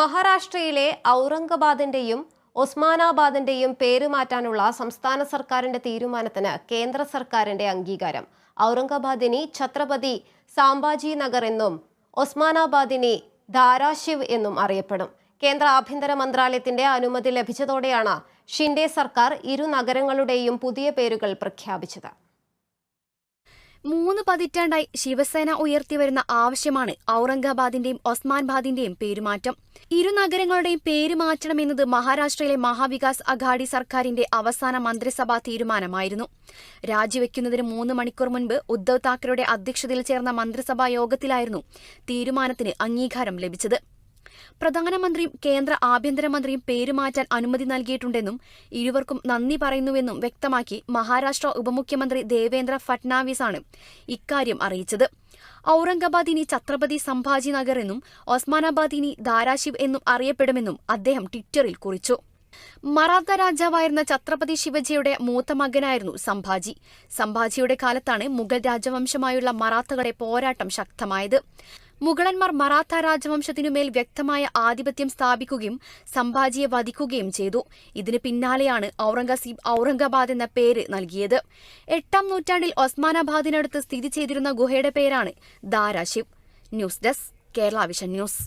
മഹാരാഷ്ട്രയിലെ ഔറംഗബാദിന്റെയും ഒസ്മാനാബാദിന്റെയും പേര് മാറ്റാനുള്ള സംസ്ഥാന സർക്കാരിന്റെ തീരുമാനത്തിന് കേന്ദ്ര സർക്കാരിന്റെ അംഗീകാരം. ഔറംഗബാദിനി ഛത്രപതി സാംബാജി നഗർ എന്നും ഒസ്മാനാബാദിനി ധാരാശിവ് എന്നും അറിയപ്പെടും. കേന്ദ്ര ആഭ്യന്തര മന്ത്രാലയത്തിന്റെ അനുമതി ലഭിച്ചതോടെയാണ് ഷിൻഡെ സർക്കാർ ഇരു നഗരങ്ങളുടെയും പുതിയ പേരുകൾ പ്രഖ്യാപിച്ചത്. മൂന്ന് പതിറ്റാണ്ടായി ശിവസേന ഉയർത്തിവരുന്ന ആവശ്യമാണ് ഔറംഗാബാദിന്റെയും ഒസ്മാൻബാദിന്റെയും പേരുമാറ്റം. ഇരു നഗരങ്ങളുടെയും പേര് മാറ്റണമെന്നത് മഹാരാഷ്ട്രയിലെ മഹാവികാസ് അഘാഡി സർക്കാരിന്റെ അവസാന മന്ത്രിസഭാ തീരുമാനമായിരുന്നു. രാജിവെക്കുന്നതിന് മൂന്ന് മണിക്കൂർ മുൻപ് ഉദ്ധവ് താക്കറെയുടെ അധ്യക്ഷതയിൽ ചേർന്ന മന്ത്രിസഭാ യോഗത്തിലായിരുന്നു തീരുമാനത്തിന് അംഗീകാരം ലഭിച്ചത്. പ്രധാനമന്ത്രിയും കേന്ദ്ര ആഭ്യന്തരമന്ത്രിയും പേരുമാറ്റാൻ അനുമതി നൽകിയിട്ടുണ്ടെന്നും ഇരുവർക്കും നന്ദി പറയുന്നുവെന്നും വ്യക്തമാക്കി മഹാരാഷ്ട്ര ഉപമുഖ്യമന്ത്രി ദേവേന്ദ്ര ഫട്നാവിസാണ് ഇക്കാര്യം അറിയിച്ചത്. ഔറംഗാബാദ് ഇനി ഛത്രപതി സംഭാജി നഗർ എന്നും ഒസ്മാനാബാദ് ഇനി എന്നും അറിയപ്പെടുമെന്നും അദ്ദേഹം ട്വിറ്ററിൽ കുറിച്ചു. മറാത്ത രാജാവായിരുന്ന ഛത്രപതി ശിവജിയുടെ മൂത്ത മകനായിരുന്നു സംഭാജി. സംഭാജിയുടെ കാലത്താണ് മുഗൾ രാജവംശമായുള്ള മറാത്തകളുടെ പോരാട്ടം ശക്തമായത്. മുഗളന്മാർ മറാത്ത രാജവംശത്തിനുമേൽ വ്യക്തമായ ആധിപത്യം സ്ഥാപിക്കുകയും സംഭാജിയെ വധിക്കുകയും ചെയ്തു. ഇതിന് പിന്നാലെയാണ് ഔറംഗസീബ് ഔറംഗാബാദ് എന്ന പേര് നൽകിയത്. എട്ടാം നൂറ്റാണ്ടിൽ ഒസ്മാനാബാദിനടുത്ത് സ്ഥിതി ചെയ്തിരുന്ന ഗുഹയുടെ പേരാണ് Dharashiv. News desk Kerala vision news.